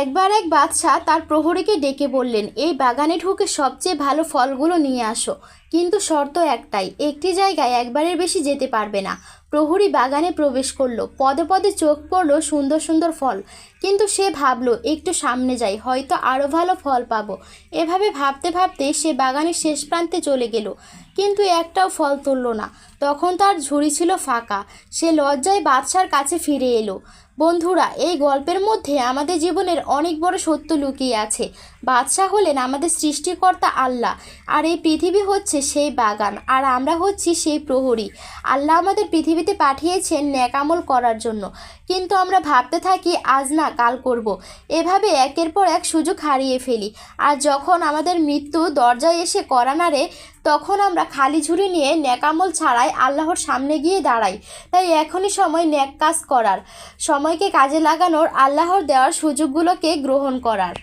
একবার এক বাদশাহ তার প্রহরীকে ডেকে বললেন, এই বাগানে ঢুকে সবচেয়ে ভালো ফলগুলো নিয়ে আসো। কিন্তু শর্ত একটাই, একটি জায়গায় একবারের বেশি যেতে পারবে না। প্রহরী বাগানে প্রবেশ করল। পদে পদে চোখ পড়ল সুন্দর সুন্দর ফল। কিন্তু সে ভাবলো, একটু সামনে যাই, হয়তো আরও ভালো ফল পাবো। এভাবে ভাবতে ভাবতে সে বাগানের শেষ প্রান্তে চলে গেল। কিন্তু একটাও ফল তুললো না। তখন তার ঝুড়ি ছিল ফাঁকা। সে লজ্জায় বাদশার কাছে ফিরে এলো। বন্ধুরা, এই গল্পের মধ্যে আমাদের জীবনের অনেক বড় সত্য লুকিয়ে আছে। বাদশাহ হলেন আমাদের সৃষ্টিকর্তা আল্লাহ। আর এই পৃথিবী হচ্ছে সেই বাগান। আর আমরা হচ্ছি সেই প্রহরী। আল্লাহ আমাদের পৃথিবীতে পাঠিয়েছেন ন্যাকামল করার জন্য। কিন্তু আমরা ভাবতে থাকি, আজ না, কাল করব। এভাবে একের পর এক সুযোগ হারিয়ে ফেলি। আর যখন আমাদের মৃত্যু দরজায় এসে করা নাড়ে তখন আমরা খালি ঝুড়ি নিয়ে ন্যাকামল ছাড়াই আল্লাহর সামনে গিয়ে দাঁড়াই। তাই এখনই সময় ন্যাক কাজ করার, সময়কে কাজে লাগানোর, আল্লাহর দেওয়ার সুযোগগুলোকে গ্রহণ করার।